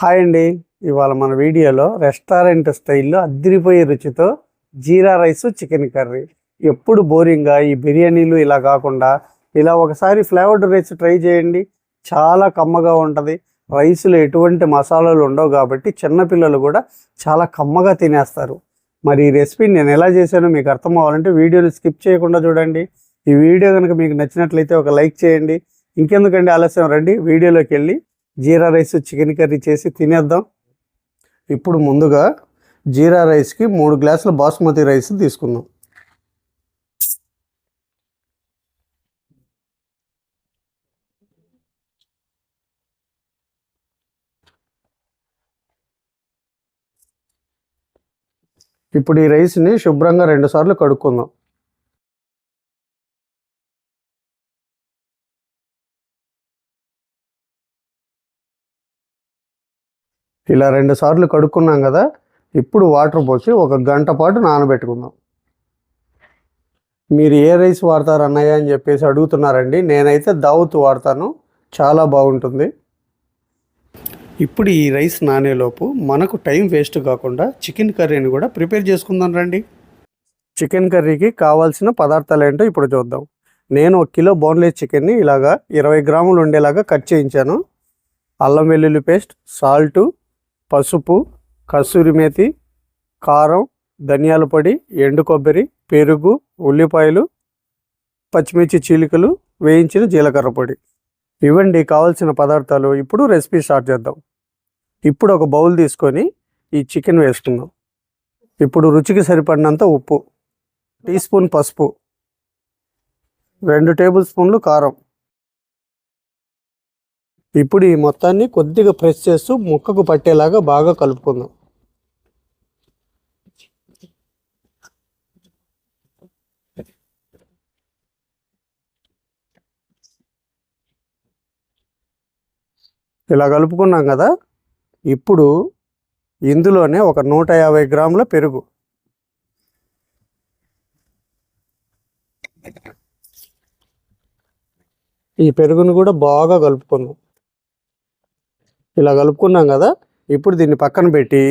Hi అండి. ఇవాళ మన వీడియోలో రెస్టారెంట్ స్టైల్లో అద్దిరిపోయే రుచితో జీరా రైస్ చికెన్ కర్రీ. ఎప్పుడు బోరింగ్గా ఈ బిర్యానీలు ఇలా కాకుండా ఇలా ఒకసారి ఫ్లేవర్డ్ రైస్ ట్రై చేయండి. చాలా కమ్మగా ఉంటుంది. రైస్లో ఎటువంటి మసాలాలు ఉండవు కాబట్టి చిన్నపిల్లలు కూడా చాలా కమ్మగా తినేస్తారు. మరి ఈ రెసిపీ నేను ఎలా చేశానో మీకు అర్థం అవ్వాలంటే వీడియోని స్కిప్ చేయకుండా చూడండి. ఈ వీడియో కనుక మీకు నచ్చినట్లయితే ఒక లైక్ చేయండి. ఇంకెందుకండి ఆలస్యం రండి. వీడియోలోకి వెళ్ళి జీరా రైస్ చికెన్ కర్రీ చేసి తినేద్దాం. ఇప్పుడు ముందుగా జీరా రైస్కి మూడు గ్లాసుల బాస్మతి రైస్ తీసుకుందాం. ఇప్పుడు ఈ రైస్ని శుభ్రంగా రెండుసార్లు కడుక్కుందాం. ఇలా రెండు సార్లు కడుక్కున్నాం కదా ఇప్పుడు వాటర్ పోసి ఒక గంట పాటు నానబెట్టుకుందాం. మీరు ఏ రైస్ వాడతారు అన్నయ్య అని చెప్పేసి అడుగుతున్నారండి. నేనైతే దావుత్ వాడతాను. చాలా బాగుంటుంది. ఇప్పుడు ఈ రైస్ నానేలోపు మనకు టైం వేస్ట్ కాకుండా చికెన్ కర్రీని కూడా ప్రిపేర్ చేసుకుందాం రండి. చికెన్ కర్రీకి కావాల్సిన పదార్థాలు ఏంటో ఇప్పుడు చూద్దాం. నేను ఒక కిలో బోన్లెస్ చికెన్ని ఇలాగా ఇరవై గ్రాములు ఉండేలాగా కట్ చేయించాను. అల్లం వెల్లుల్లి పేస్ట్ సాల్టు పసుపు కసూరి మేతి కారం ధనియాల పొడి ఎండు కొబ్బరి పెరుగు ఉల్లిపాయలు పచ్చిమిర్చి చీలికలు వేయించిన జీలకర్ర పొడి. ఇవ్వండి కావాల్సిన పదార్థాలు. ఇప్పుడు రెసిపీ స్టార్ట్ చేద్దాం. ఇప్పుడు ఒక బౌల్ తీసుకొని ఈ చికెన్ వేసుకుందాం. ఇప్పుడు రుచికి సరిపడినంత ఉప్పు. టీ స్పూన్ పసుపు. రెండు టేబుల్ స్పూన్లు కారం. ఇప్పుడు ఈ మొత్తాన్ని కొద్దిగా ప్రెస్ చేస్తూ ముక్కకు పట్టేలాగా బాగా కలుపుకుందాం. ఇలా కలుపుకున్నాం కదా ఇప్పుడు ఇందులోనే ఒక నూట యాభై గ్రాముల పెరుగు. ఈ పెరుగును కూడా బాగా కలుపుకుందాం. ఇలా కలుపుకున్నాం కదా ఇప్పుడు దీన్ని పక్కన పెట్టి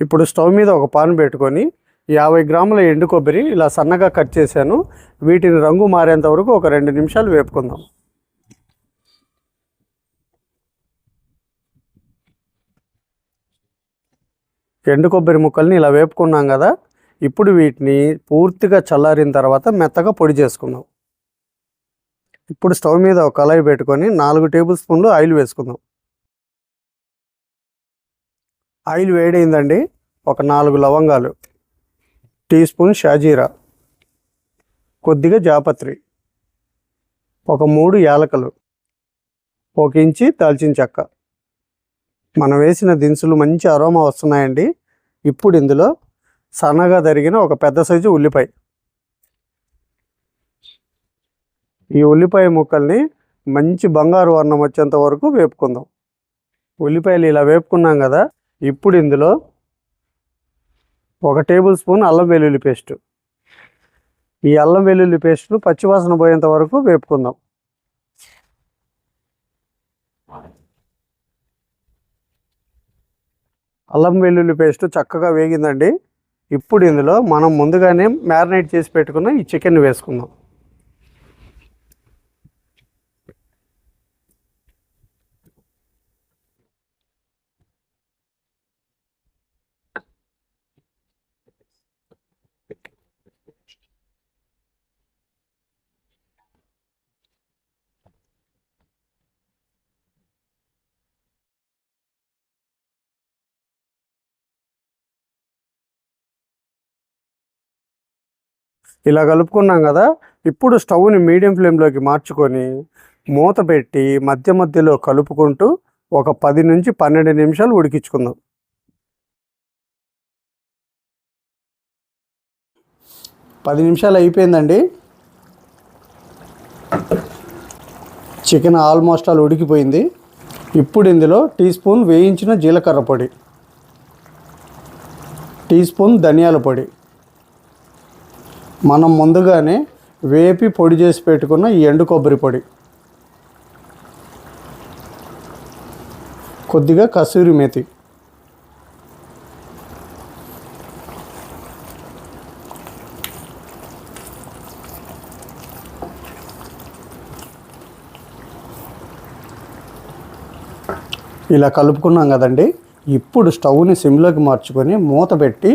ఇప్పుడు స్టవ్ మీద ఒక పాన్ పెట్టుకొని యాభై గ్రాముల ఎండు కొబ్బరి ఇలా సన్నగా కట్ చేశాను. వీటిని రంగు మారేంత వరకు ఒక రెండు నిమిషాలు వేపుకుందాం. ఎండు కొబ్బరి ముక్కల్ని ఇలా వేపుకున్నాం కదా ఇప్పుడు వీటిని పూర్తిగా చల్లారిన తర్వాత మెత్తగా పొడి చేసుకుందాం. ఇప్పుడు స్టవ్ మీద ఒక కళాయి పెట్టుకొని నాలుగు టేబుల్ స్పూన్లు ఆయిల్ వేసుకుందాం. ఆయిల్ వేడైందండి. ఒక నాలుగు లవంగాలు టీ స్పూన్ షాజీరా కొద్దిగా జాపత్రి ఒక మూడు యాలకలు ఒక ఇంచి దాల్చిన చెక్క. మనం వేసిన దినుసులు మంచి అరోమా వస్తున్నాయండి. ఇప్పుడు ఇందులో సన్నగా తరిగిన ఒక పెద్ద సైజు ఉల్లిపాయ. ఈ ఉల్లిపాయ ముక్కల్ని మంచి బంగారు వర్ణం వచ్చేంత వరకు వేపుకుందాం. ఉల్లిపాయలు ఇలా వేపుకున్నాం కదా ఇప్పుడు ఇందులో ఒక టేబుల్ స్పూన్ అల్లం వెల్లుల్లి పేస్ట్. ఈ అల్లం వెల్లుల్లి పేస్ట్ను పచ్చివాసన పోయేంత వరకు వేపుకుందాం. అల్లం వెల్లుల్లి పేస్ట్ చక్కగా వేగిందండి. ఇప్పుడు ఇందులో మనం ముందుగానే మ్యారినేట్ చేసి పెట్టుకున్న ఈ చికెన్ వేసుకుందాం. ఇలా కలుపుకున్నాం కదా ఇప్పుడు స్టవ్ని మీడియం ఫ్లేమ్లోకి మార్చుకొని మూత పెట్టి మధ్య మధ్యలో కలుపుకుంటూ ఒక పది నుంచి పన్నెండు నిమిషాలు ఉడికించుకుందాం. పది నిమిషాలు అయిపోయిందండి. చికెన్ ఆల్మోస్ట్ ఆల్ ఉడికిపోయింది. ఇప్పుడు ఇందులో టీ స్పూన్ వేయించిన జీలకర్ర పొడి టీ స్పూన్ ధనియాల పొడి మనం ముందుగానే వేపి పొడి చేసి పెట్టుకున్న ఈ ఎండు కొబ్బరి పొడి. కొద్దిగా కసూరి మేతి. ఇలా కలుపుకున్నాం కదండి ఇప్పుడు స్టవ్ని సిమ్లోకి మార్చుకొని మూత పెట్టి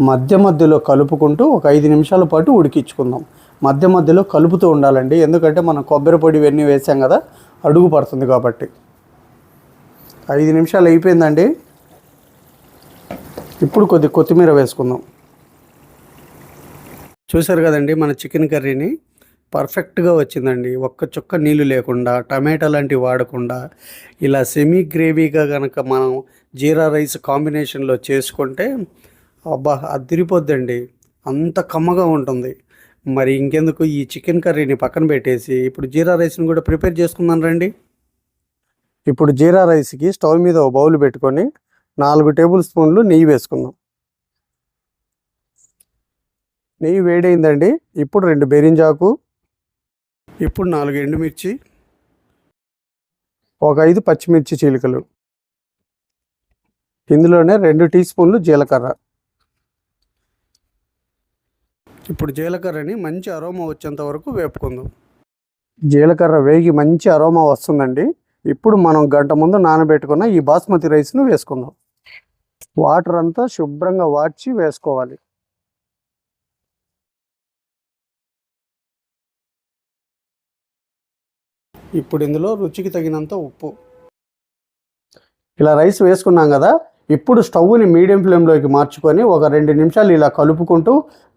మధ్య మధ్యలో కలుపుకుంటూ ఒక ఐదు నిమిషాల పాటు ఉడికించుకుందాం. మధ్య మధ్యలో కలుపుతూ ఉండాలండి. ఎందుకంటే మనం కొబ్బరి పొడి ఇవన్నీ వేసాం కదా అడుగు పడుతుంది కాబట్టి. ఐదు నిమిషాలు అయిపోయిందండి. ఇప్పుడు కొద్ది కొత్తిమీర వేసుకుందాం. చూసారు కదండి మన చికెన్ కర్రీని పర్ఫెక్ట్గా వచ్చిందండి. ఒక్క చుక్క నీళ్ళు లేకుండా టమాటా లాంటివి వాడకుండా ఇలా సెమీ గ్రేవీగా కనుక మనం జీరా రైస్ కాంబినేషన్లో చేసుకుంటే అబ్బా అదిరిపోద్దండి అంత కమ్మగా ఉంటుంది. మరి ఇంకెందుకు ఈ చికెన్ కర్రీని పక్కన పెట్టేసి ఇప్పుడు జీరా రైస్ని కూడా ప్రిపేర్ చేసుకుందాం రండి. ఇప్పుడు జీరా రైస్కి స్టవ్ మీద ఒక బౌల్ పెట్టుకొని నాలుగు టేబుల్ స్పూన్లు నెయ్యి వేసుకుందాం. నెయ్యి వేడైందండి. ఇప్పుడు రెండు బెరింజాకు ఇప్పుడు నాలుగు ఎండుమిర్చి ఒక ఐదు పచ్చిమిర్చి చీలికలు. ఇందులోనే రెండు టీ స్పూన్లు జీలకర్ర. ఇప్పుడు జీలకర్రని మంచి అరోమా వచ్చేంత వరకు వేపుకుందాం. జీలకర్ర వేగి మంచి అరోమా వస్తుందండి. ఇప్పుడు మనం గంట ముందు నానబెట్టుకున్న ఈ బాస్మతి రైస్ను వేసుకుందాం. వాటర్ అంతా శుభ్రంగా వాడ్చి వేసుకోవాలి. ఇప్పుడు ఇందులో రుచికి తగినంత ఉప్పు. ఇలా రైస్ వేసుకున్నాం కదా ఇప్పుడు స్టవ్ని మీడియం ఫ్లేమ్లోకి మార్చుకొని ఒక రెండు నిమిషాలు ఇలా కలుపుకుంటూ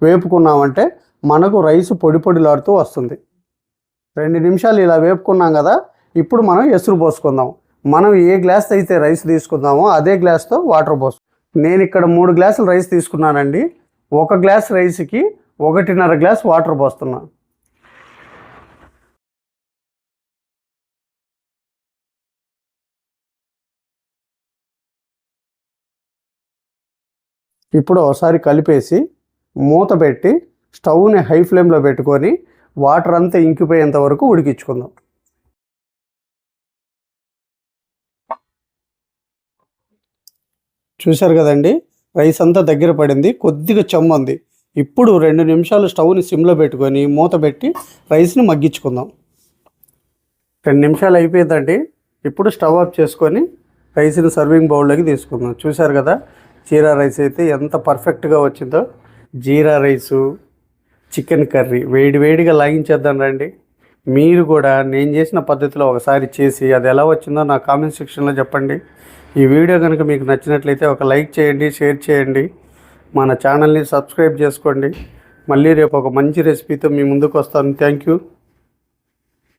వేపుకున్నామంటే మనకు రైస్ పొడి పొడిలాడుతూ వస్తుంది. రెండు నిమిషాలు ఇలా వేపుకున్నాం కదా ఇప్పుడు మనం ఎసురు పోసుకుందాం. మనం ఏ గ్లాస్ అయితే రైస్ తీసుకుందామో అదే గ్లాస్తో వాటర్ పోసు. నేను ఇక్కడ మూడు గ్లాసులు రైస్ తీసుకున్నానండి. ఒక గ్లాస్ రైస్కి ఒకటిన్నర గ్లాస్ వాటర్ పోస్తున్నాను ఇప్పుడు ఒకసారి కలిపేసి మూత పెట్టి స్టవ్ని హై ఫ్లేమ్లో పెట్టుకొని వాటర్ అంతా ఇంకిపోయేంత వరకు ఉడికించుకుందాం. చూశారు కదండి? రైస్ అంతా దగ్గర పడింది కొద్దిగా చెమ్మంది ఇప్పుడు రెండు నిమిషాలు స్టవ్ని సిమ్లో పెట్టుకొని మూత పెట్టి రైస్ని మగ్గించుకుందాం. రెండు నిమిషాలు అయిపోయిందండి. ఇప్పుడు స్టవ్ ఆఫ్ చేసుకొని రైస్ని సర్వింగ్ బౌల్లోకి తీసుకుందాం. చూశారు కదా? జీరా రైస్ అయితే ఎంత పర్ఫెక్ట్గా వచ్చిందో. జీరా రైసు చికెన్ కర్రీ వేడి వేడిగా లాగించేద్దాం రండి. మీరు కూడా నేను చేసిన పద్ధతిలో ఒకసారి చేసి అది ఎలా వచ్చిందో నా కామెంట్ సెక్షన్లో చెప్పండి. ఈ వీడియో కనుక మీకు నచ్చినట్లయితే ఒక లైక్ చేయండి షేర్ చేయండి. మన ఛానల్ని సబ్స్క్రైబ్ చేసుకోండి. మళ్ళీ రేపు ఒక మంచి రెసిపీతో మీ ముందుకు వస్తాను. Thank you